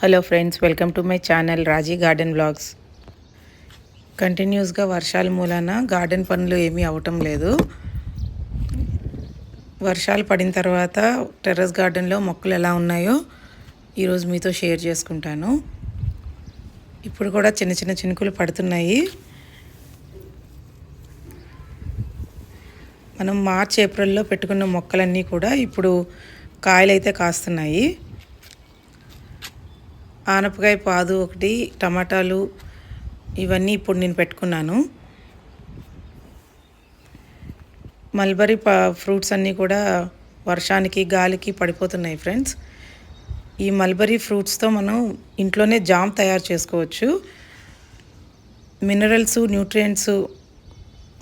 Hello friends welcome to my channel Raji garden blogs కంటిన్యూస్గా వర్షాల మూలాన గార్డెన్ పనులు ఏమీ అవటం లేదు. వర్షాలు పడిన తర్వాత టెర్రస్ గార్డెన్లో మొక్కలు ఎలా ఉన్నాయో ఈరోజు మీతో షేర్ చేసుకుంటాను. ఇప్పుడు కూడా చిన్న చిన్న చినుకులు పడుతున్నాయి. మనం మార్చ్ ఏప్రిల్లో పెట్టుకున్న మొక్కలన్నీ కూడా ఇప్పుడు కాయలైతే కాస్తున్నాయి. ఆనపకాయ పాదు ఒకటి టమాటాలు ఇవన్నీ ఇప్పుడు నేను పెట్టుకున్నాను. మల్బరీ ప ఫ్రూట్స్ అన్నీ కూడా వర్షానికి గాలికి పడిపోతున్నాయి ఫ్రెండ్స్. ఈ మల్బరీ ఫ్రూట్స్తో మనం ఇంట్లోనే జామ్ తయారు చేసుకోవచ్చు. మినరల్స్ న్యూట్రియంట్స్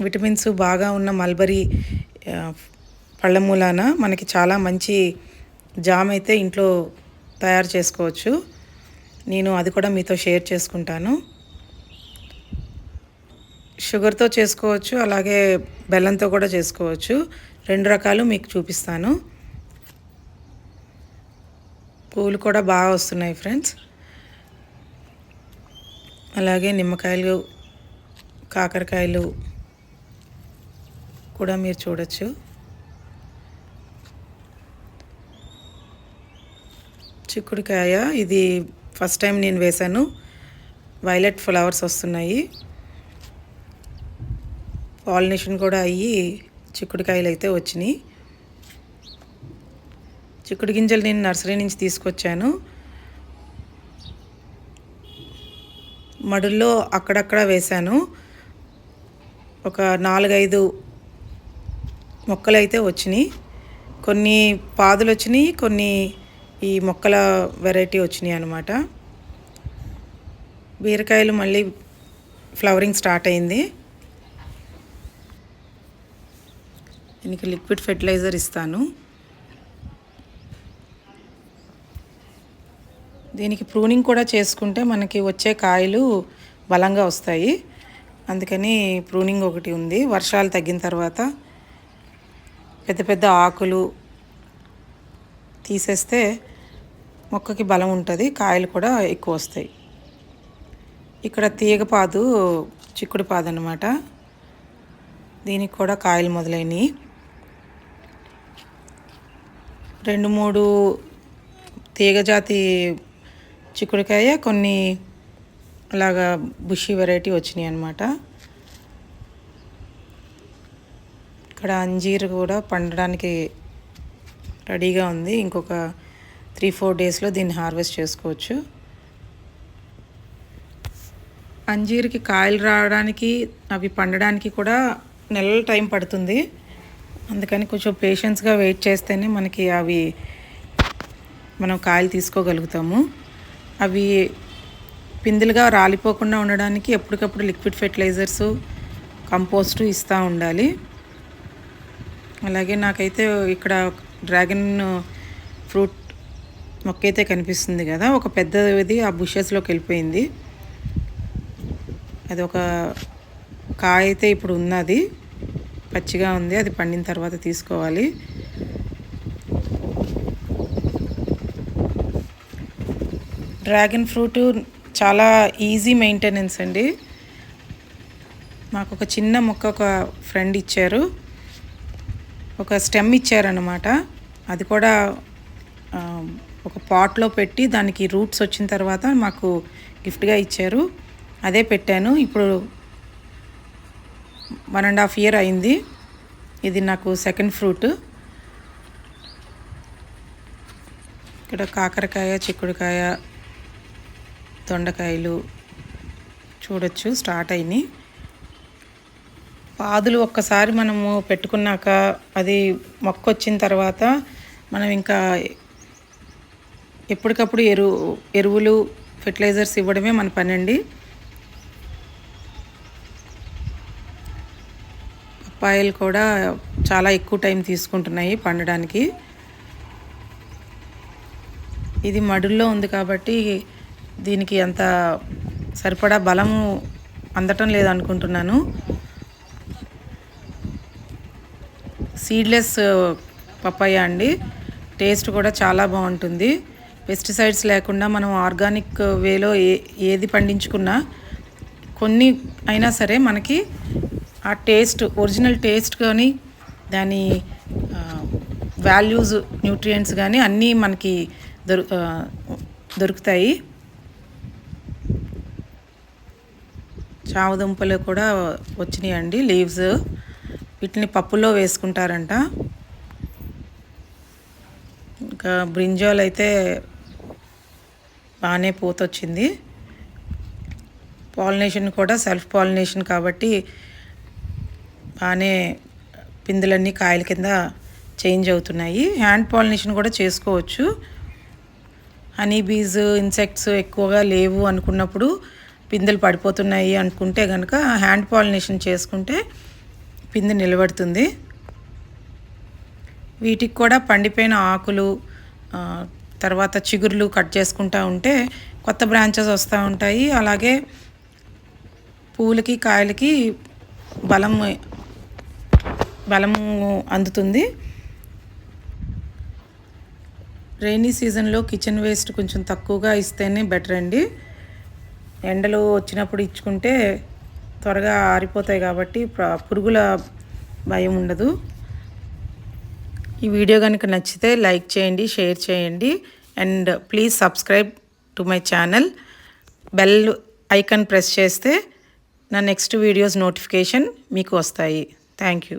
విటమిన్స్ బాగా ఉన్న మల్బరీ పళ్ళ మూలాన మనకి చాలా మంచి జామ్ అయితే ఇంట్లో తయారు చేసుకోవచ్చు. నేను అది కూడా మీతో షేర్ చేసుకుంటాను. షుగర్తో చేసుకోవచ్చు అలాగే బెల్లంతో కూడా చేసుకోవచ్చు. రెండు రకాలు మీకు చూపిస్తాను. పూలు కూడా బాగా వస్తున్నాయి ఫ్రెండ్స్. అలాగే నిమ్మకాయలు కాకరకాయలు కూడా మీరు చూడొచ్చు. చిక్కుడుకాయ ఇది ఫస్ట్ టైం నేను వేశాను. వైలెట్ ఫ్లవర్స్ వస్తున్నాయి. పాలినేషన్ కూడా అయ్యి చిక్కుడుకాయలు అయితే వచ్చినాయి. చిక్కుడు గింజలు నేను నర్సరీ నుంచి తీసుకొచ్చాను. మడుల్లో అక్కడక్కడ వేశాను. ఒక నాలుగైదు మొక్కలు అయితే వచ్చినాయి. కొన్ని పాదులు వచ్చినాయి కొన్ని ఈ మొక్కల వెరైటీ వచ్చినాయి అనమాట బీరకాయలు మళ్ళీ ఫ్లవరింగ్ స్టార్ట్ అయింది. దీనికి లిక్విడ్ ఫెర్టిలైజర్ ఇస్తాను. దీనికి ప్రూనింగ్ కూడా చేసుకుంటే మనకి వచ్చే కాయలు బలంగా వస్తాయి. అందుకని ప్రూనింగ్ ఒకటి ఉంది. వర్షాలు తగ్గిన తర్వాత పెద్ద పెద్ద ఆకులు తీసేస్తే మొక్కకి బలం ఉంటుంది కాయలు కూడా ఎక్కువ వస్తాయి. ఇక్కడ తీగపాదు చిక్కుడు పాదు అనమాట దీనికి కూడా కాయలు మొదలైనవి రెండు మూడు తీగజాతి చిక్కుడుకాయ కొన్ని అలాగా బుషి వెరైటీ వచ్చినాయి అనమాట ఇక్కడ అంజీరు కూడా పండడానికి రెడీగా ఉంది. ఇంకొక త్రీ ఫోర్ డేస్లో దీన్ని హార్వెస్ట్ చేసుకోవచ్చు. అంజీరికి కాయలు రావడానికి అవి పండడానికి కూడా నెలల టైం పడుతుంది. అందుకని కొంచెం పేషెన్స్గా వెయిట్ చేస్తేనే మనకి అవి మనం కాయలు తీసుకోగలుగుతాము. అవి పిందులుగా రాలిపోకుండా ఉండడానికి ఎప్పటికప్పుడు లిక్విడ్ ఫెర్టిలైజర్స్ కంపోస్టు ఇస్తూ ఉండాలి. అలాగే నాకైతే ఇక్కడ డ్రాగన్ ఫ్రూట్ మొక్క అయితే కనిపిస్తుంది కదా ఒక పెద్దది ఆ బుషెస్లోకి వెళ్ళిపోయింది. అది ఒక కాయ అయితే ఇప్పుడు ఉన్నది పచ్చిగా ఉంది అది పండిన తర్వాత తీసుకోవాలి. డ్రాగన్ ఫ్రూట్ చాలా ఈజీ మెయింటెనెన్స్ అండి. మాకు ఒక చిన్న మొక్క ఒక ఫ్రెండ్ ఇచ్చారు ఒక స్టెమ్ ఇచ్చారనమాట అది కూడా ఒక పాట్లో పెట్టి దానికి రూట్స్ వచ్చిన తర్వాత మాకు గిఫ్ట్గా ఇచ్చారు. అదే పెట్టాను. ఇప్పుడు వన్ అండ్ హాఫ్ ఇయర్ అయింది. ఇది నాకు సెకండ్ ఫ్రూట్. ఇక్కడ కాకరకాయ చిక్కుడుకాయ దొండకాయలు చూడొచ్చు స్టార్ట్ అయినాయి. పాదులు ఒక్కసారి మనము పెట్టుకున్నాక అది మొక్క వచ్చిన తర్వాత మనం ఇంకా ఎప్పటికప్పుడు ఎరువు ఎరువులు ఫెర్టిలైజర్స్ ఇవ్వడమే మన పని అండి పప్పాయలు కూడా చాలా ఎక్కువ టైం తీసుకుంటున్నాయి పండడానికి. ఇది మడుల్లో ఉంది కాబట్టి దీనికి అంత సరిపడా బలము అందటం లేదనుకుంటున్నాను. సీడ్లెస్ పప్పాయ అండి. టేస్ట్ కూడా చాలా బాగుంటుంది. పెస్టిసైడ్స్ లేకుండా మనం ఆర్గానిక్ వేలో ఏ ఏది పండించుకున్నా కొన్ని అయినా సరే మనకి ఆ టేస్ట్ ఒరిజినల్ టేస్ట్ కానీ దాని వాల్యూస్ న్యూట్రియంట్స్ కానీ అన్నీ మనకి దొరు దొరుకుతాయి. చామదుంపలు కూడా వచ్చినాయండి లీవ్స్. వీటిని పప్పులో వేసుకుంటారంట. ఇంకా బ్రింజాల్ అయితే బాగానే పూత వచ్చింది పాలినేషన్ కూడా సెల్ఫ్ పాలినేషన్ కాబట్టి బాగానే పిందులన్నీ కాయల కింద చేంజ్ అవుతున్నాయి. హ్యాండ్ పాలినేషన్ కూడా చేసుకోవచ్చు. హనీ బీజ్ ఇన్సెక్ట్స్ ఎక్కువగా లేవు అనుకున్నప్పుడు పిందెలు పడిపోతున్నాయి అనుకుంటే కనుక హ్యాండ్ పాలినేషన్ చేసుకుంటే పిందె నిలబడుతుంది. వీటికి కూడా పండిపోయిన ఆకులు తర్వాత చిగుర్లు కట్ చేసుకుంటూ ఉంటే కొత్త బ్రాంచెస్ వస్తూ ఉంటాయి. అలాగే పూలకి కాయలకి బలం బలము అందుతుంది. రైనీ సీజన్లో కిచెన్ వేస్ట్ కొంచెం తక్కువగా ఇస్తేనే బెటర్ అండి. ఎండలు వచ్చినప్పుడు ఇచ్చుకుంటే త్వరగా ఆరిపోతాయి కాబట్టి పురుగుల భయం ఉండదు. ఈ వీడియో కనుక నచ్చితే లైక్ చేయండి షేర్ చేయండి. And please subscribe to my channel. Bell icon press చేస్తే నా నెక్స్ట్ వీడియోస్ నోటిఫికేషన్ మీకు వస్తాయి. Thank you.